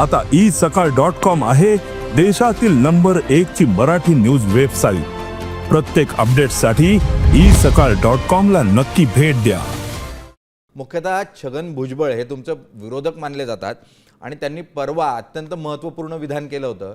आता ई सकाळ dot com आहे देशातील नंबर एक ची मराठी न्यूज वेबसाईट. प्रत्येक अपडेटसाठी ई सकाळ डॉट कॉम ला नक्की भेट द्या. मुख्यतः छगन भुजबळ हे तुमचं विरोधक मानले जातात आणि त्यांनी परवा अत्यंत महत्त्वपूर्ण विधान केलं होतं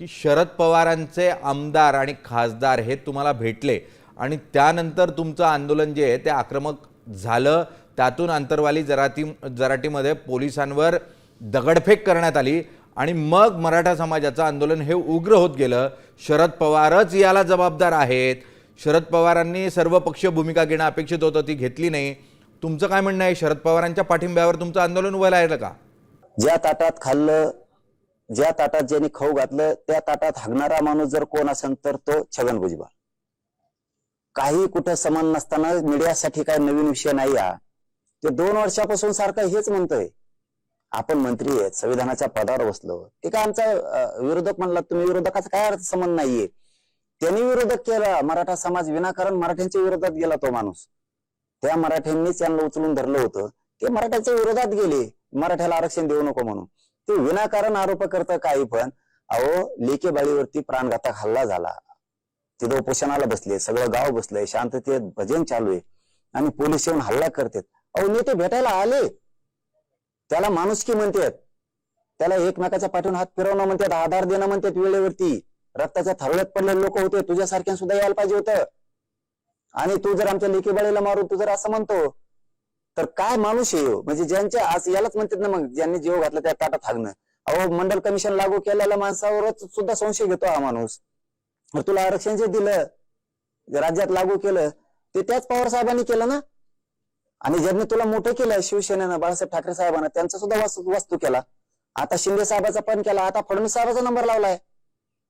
की शरद पवारांचे आमदार आणि खासदार हे तुम्हाला भेटले आणि त्यानंतर तुमचं आंदोलन जे आहे ते आक्रमक झालं. त्यातून आंतरवाली जराती जराटीमध्ये पोलिसांवर दगडफेक करण्यात आली आणि मग मराठा समाजाचं आंदोलन हे उग्र होत गेलं. शरद पवारच याला जबाबदार आहेत. शरद पवारांनी सर्व पक्षीय भूमिका घेणं अपेक्षित होतं ती घेतली नाही. तुमचं काय म्हणणं आहे? शरद पवारांच्या पाठिंब्यावर तुमचं आंदोलन उभं राहिलं का? ज्या ताटात खाल्लं ज्या ताटात ज्यांनी खाऊ घातलं त्या ताटात हागणारा माणूस जर कोण असेल तर तो छगन भुजबळ. काही कुठं समान नसताना मीडियासाठी काय नवीन विषय नाही हा. ते दोन वर्षापासून सारखं हेच म्हणतोय. आपण मंत्री आहेत संविधानाच्या पदावर बसलो ते काय आमचा विरोधक म्हणला तुम्ही विरोधकाचा काय अर्थ संबंध नाहीये. त्यांनी विरोधक केला मराठा समाज विनाकारण मराठ्यांच्या विरोधात गेला तो माणूस. त्या मराठ्यांनीच त्यांना उचलून धरलं होतं. ते मराठ्याच्या विरोधात गेले मराठ्याला आरक्षण देऊ नको म्हणून. ते विनाकारण आरोप करतं काही पण अहो लेके बाळीवरती प्राणघातक हल्ला झाला. तिथं उपोषणाला बसले सगळं गाव बसलंय शांततेत भजन चालू आहे. आणि पोलीस येऊन हल्ला करतात. अहो नेते भेटायला आले. त्याला माणुसकी म्हणतात. त्याला एकमेकाच्या पाठवून हात फिरवणं म्हणतात आधार देणं म्हणतात वेळेवरती. रक्ताच्या थरळ्यात पडलेले लोक होते तुझ्यासारख्या सुद्धा यायला पाहिजे होतं. आणि तू जर आमच्या लेकीबाळीला मारून तू जर असं म्हणतो तर काय माणूस आहे म्हणजे ज्यांच्या आज यालाच म्हणतात ना मग ज्यांनी जीव घातला त्या ताटात हागणं. अहो मंडल कमिशन लागू केलेल्या माणसावरच सुद्धा संशय घेतो हा माणूस. तुला आरक्षण जे दिलं राज्यात लागू केलं ते त्याच पवार साहेबांनी केलं ना? आणि ज्यांनी तुला मोठं केलं शिवसेनेनं बाळासाहेब ठाकरे साहेबांना त्यांचा सुद्धा वास्तू वास्तू केला. आता शिंदे साहेबाचा पण केला आता फडणवीस साहेबाचा नंबर लावलाय.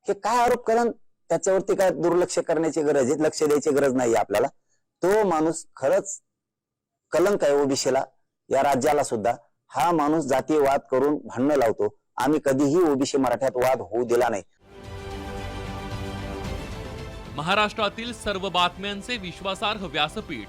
हे काय आरोप करण? त्याच्यावरती काय दुर्लक्ष करण्याची गरज आहे? लक्ष द्यायची गरज नाही आपल्याला. तो माणूस खरंच कलंक आहे ओबीसीला या राज्याला सुद्धा. हा माणूस जातीयवाद करून भांडणं लावतो. आम्ही कधीही ओबीसी मराठ्यात वाद होऊ दिला नाही. महाराष्ट्रातील सर्व बातम्यांचे विश्वासार्ह व्यासपीठ.